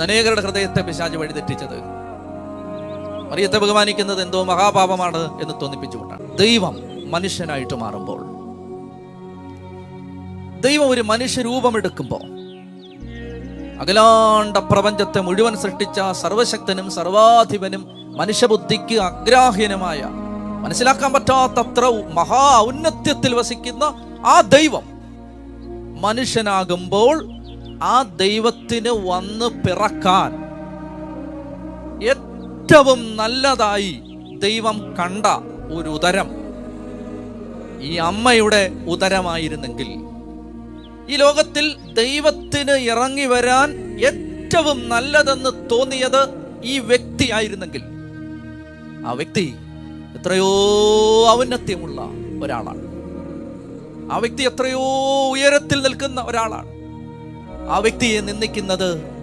അനേകരുടെ ഹൃദയത്തെ പിശാജ് വഴിതെറ്റിച്ചത് മറിയത്തെ ബഹുമാനിക്കുന്നത് എന്തോ മഹാപാപമാണ് എന്ന് തോന്നിപ്പിച്ചുകൊണ്ടാണ്. ദൈവം മനുഷ്യനായിട്ട് മാറുമ്പോൾ. ദൈവം ഒരു മനുഷ്യരൂപമെടുക്കുമ്പോൾ. അകലാണ്ട പ്രപഞ്ചത്തെ മുഴുവൻ സൃഷ്ടിച്ച സർവശക്തനും സർവാധിപനും മനുഷ്യബുദ്ധിക്ക് അഗ്രാഹ്യനുമായ മനസ്സിലാക്കാൻ പറ്റാത്തത്ര മഹാ ഔന്നത്യത്തിൽ വസിക്കുന്ന ആ ദൈവം മനുഷ്യനാകുമ്പോൾ ആ ദൈവത്തിന് വന്ന് പിറക്കാൻ ഏറ്റവും നല്ലതായി ദൈവം കണ്ട ഒരു ഉദരം ഈ അമ്മയുടെ ഉദരമായിരുന്നെങ്കിൽ ഈ ലോകത്തിൽ ദൈവത്തിന് ഇറങ്ങി വരാൻ ഏറ്റവും നല്ലതെന്ന് തോന്നിയത് ഈ വ്യക്തി ആയിരുന്നെങ്കിൽ. ആ വ്യക്തി എത്രയോ ഔന്നത്യമുള്ള ഒരാളാണ്. ആ വ്യക്തി എത്രയോ ഉയരത്തിൽ നിൽക്കുന്ന ഒരാളാണ്. ആ വ്യക്തിയെ നിന്ദിക്കുന്നത്